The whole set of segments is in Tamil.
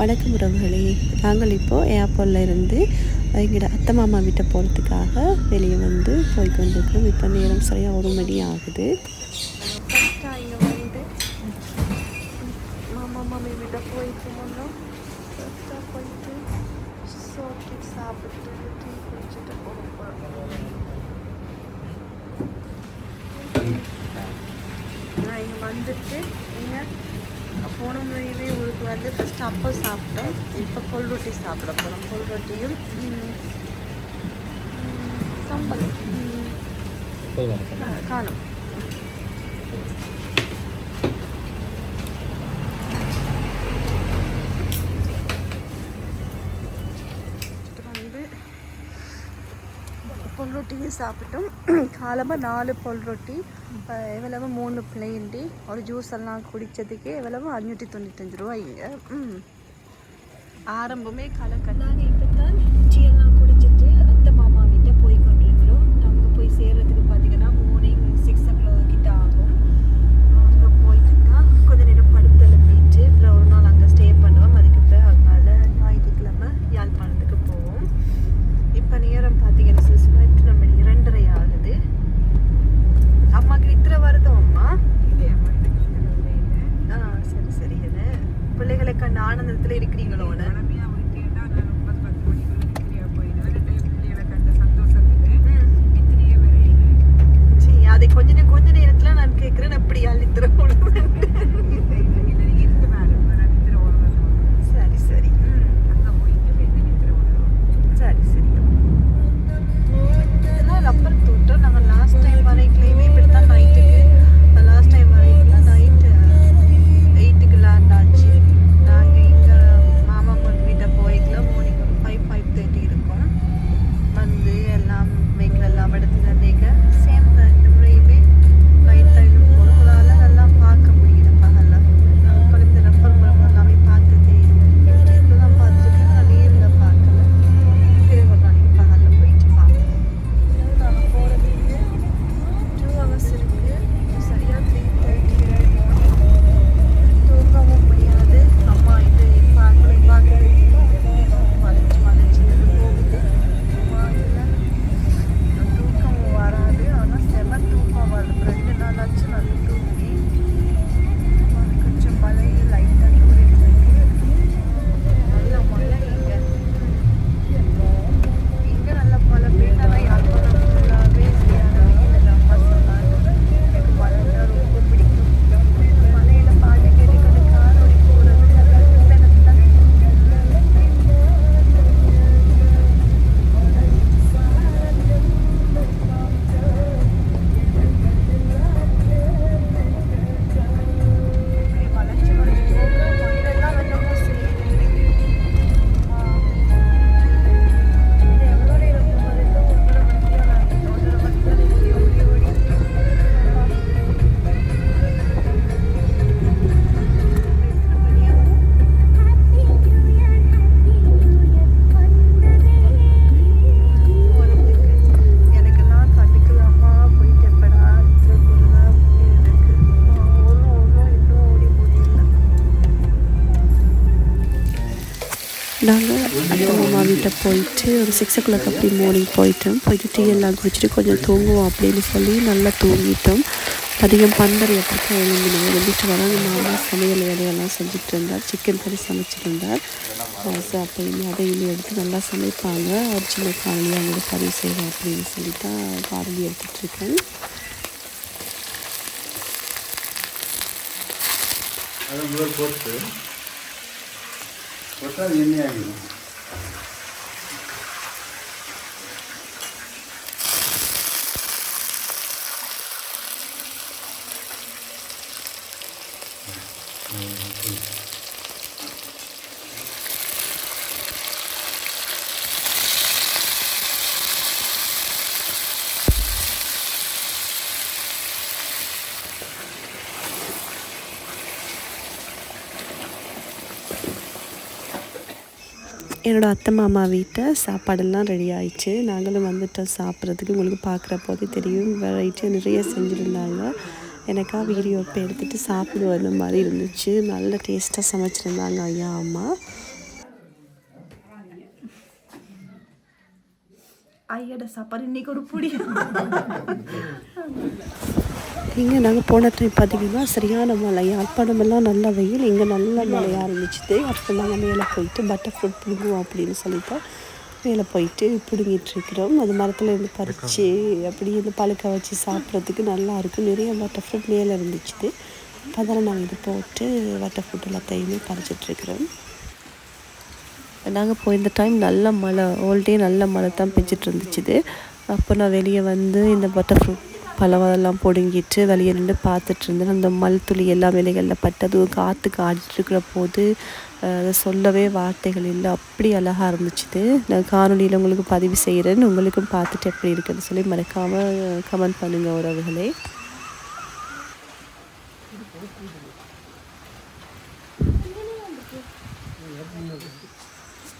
வணக்கம் உறவுகளே. நாங்கள் இப்போது ஏர்போர்ட்டில் இருந்து எங்களோட அத்தை மாமா வீட்டை போகிறதுக்காக வெளியே வந்து போய் கொண்டிருக்கிறோம். இப்போ நேரம் சரியாக ஒரு மணி ஆகுது. வந்து மாமா மாமி வீட்டை போயிட்டு முன்னோம் போயிட்டு சோட்டி சாப்பிட்டு டீ குடிச்சிட்டு போகிறோம் நான் இங்கே வந்துட்டு இங்கே போன முறையவே வந்து ஃபஸ்ட்டு அப்போ சாப்பிட்டோம் இப்போ கொல் ரொட்டி சாப்பிட போகிறோம் கொல் ரொட்டியும் சம்பல் காணும் ரொட்டியும் சாப்பிட்டோம். காலமாக நாலு பொல் ரொட்டி எவ்வளவு மூணு பிளெயின் டீ ஒரு ஜூஸ் எல்லாம் குடித்ததுக்கு எவ்வளவு? அஞ்சூற்றி தொண்ணூத்தஞ்சு ரூபாய்ங்க. ஆரம்பமே கலக்க நாங்கள் இப்போ தான் டீ எல்லாம் குடிச்சிட்டு அத்தை மாமா கிட்ட போய் கொண்டிருக்கிறோம் அங்கே போய் சேர்றதுக்கு பார்த்தீங்கன்னா നിറത്തിലിരിക്കുന്നീങ്ങളോട് நாங்கள் அத்தை மாமா வீட்டை போயிட்டு ஒரு சிக்ஸ் ஓ கிளாக் அப்படி மார்னிங் போயிட்டோம். போயிட்டு டீ எல்லாம் குடிச்சிட்டு கொஞ்சம் தூங்குவோம் அப்படின்னு சொல்லி நல்லா தூங்கிட்டோம். அதிகம் பந்தரை எப்படிக்கா எழுந்தினோம். எழுந்திட்டு வராங்க. மாமா சமையல் வேலையெல்லாம் செஞ்சுட்டு இருந்தார். சிக்கன் கறி சமைச்சிட்டு இருந்தார். ஸோ அப்போ இனி அதை இனி எடுத்து நல்லா சமைப்பாங்க. ஒரு சின்ன காணொலி அவங்களுக்கு பதிவு செய்வோம் அப்படின்னு சொல்லி தான் காணொலி எடுத்துகிட்டு இருக்கேன் போட்டு போட்டு போட்டால் அது எண்ணெய் ஆகிடும் என்னோடய அத்தை மாமா வீட்டை சாப்பாடெல்லாம் ரெடி ஆயிடுச்சு. நாங்களும் வந்துட்டோம் சாப்பிட்றதுக்கு. உங்களுக்கு பார்க்குற போதே தெரியும். வெரைட்டியாக நிறைய செஞ்சுருந்தாங்க. எனக்காக வீடியோ இப்போ எடுத்துகிட்டு சாப்பிடு வந்த மாதிரி இருந்துச்சு. நல்ல டேஸ்ட்டாக சமைச்சிருந்தாங்க ஐயா அம்மா. ஐயோட சாப்பாடு இன்றைக்கி ஒரு புடி. இங்கே நாங்கள் போன டைம் பார்த்தீங்கன்னா சரியான மழை. யாழ்ப்பாணமெல்லாம் நல்ல வெயில். இங்கே நல்ல மழை ஆரம்பிச்சுது அப்போ நாங்கள் மேலே போயிட்டு பட்டர் ஃப்ரூட் பிடுங்குவோம் அப்படின்னு சொல்லிட்டு மேலே போயிட்டு பிடுங்கிட்டு இருக்கிறோம். அது மரத்தில் இருந்து பறித்து அப்படி இந்த பழுக்க வச்சு சாப்பிட்றதுக்கு நல்லாயிருக்கும் நிறைய பட்டர் ஃப்ரூட் மேலே இருந்துச்சு அதெல்லாம் நாங்கள் இது போட்டு பட்டர் ஃப்ரூட் எல்லாத்தையுமே பறிச்சிட்ருக்கிறோம் நாங்கள் போய் இந்த டைம் நல்ல மழை ஆல் நல்ல மழை தான் பெஞ்சிட்டு இருந்துச்சு அப்போ நான் வெளியே வந்து இந்த பட்டர் ஃப்ரூட் பழம் அதெல்லாம் பிடுங்கிட்டு வெளியே நின்று பார்த்துட்டு இருந்தேன். அந்த மல் துளி எல்லா வேலைகளில் பட்டது காற்றுக்கு ஆடிட்டுருக்கிற போது அதை சொல்லவே வார்த்தைகள் இல்லை. அப்படி அழகாக இருந்துச்சு நான் காணொலியில் உங்களுக்கு பதிவு செய்கிறேன். உங்களுக்கும் பார்த்துட்டு எப்படி இருக்குதுன்னு சொல்லி மறக்காமல் கமெண்ட் பண்ணுங்கள் உறவுகளே.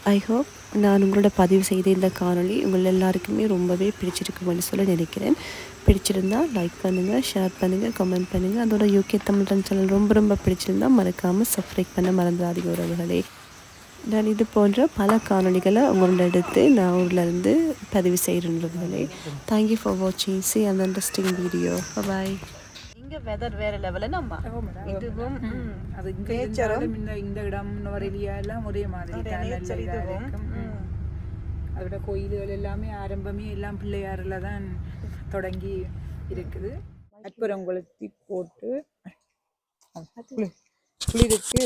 ஐ ஹோப் நான் உங்களோட பதிவு செய்த இந்த காணொளி உங்கள் எல்லாருக்குமே ரொம்பவே பிடிச்சிருக்குமென்னு சொல்ல நினைக்கிறேன். பிடிச்சிருந்தா லைக் பண்ணுங்கள் ஷேர் பண்ணுங்கள் கமெண்ட் பண்ணுங்கள் அதோட யூகே தமிழ் சேனல் ரொம்ப ரொம்ப பிடிச்சிருந்தால் மறக்காமல் சப்ஸ்கிரைப் பண்ண மறந்துடாதீங்க உறவுகளே. நான் இது போன்ற பல காணொளிகளை உங்களோட எடுத்து நான் ஊர்லேருந்து பதிவு செய்கிறேன் உறவுகளே. தேங்க்யூ ஃபார் வாட்சிங் சி அந்த அண்டர்ஸ்டிங் வீடியோ பாய் இங்க வெதர் வேற நம்ம. இதுவும் அது நேச்சரும் இந்த இந்த இடம் நுவரெலியா எல்லாம் ஒரே மாதிரி. இதுவும். அதோட கோயில்கள் எல்லாமே ஆரம்பமே எல்லாம் பிள்ளையாரில் தான் தொடங்கி இருக்குது. அற்புறம் கொளுத்தி போட்டு குளி- குளிருக்கு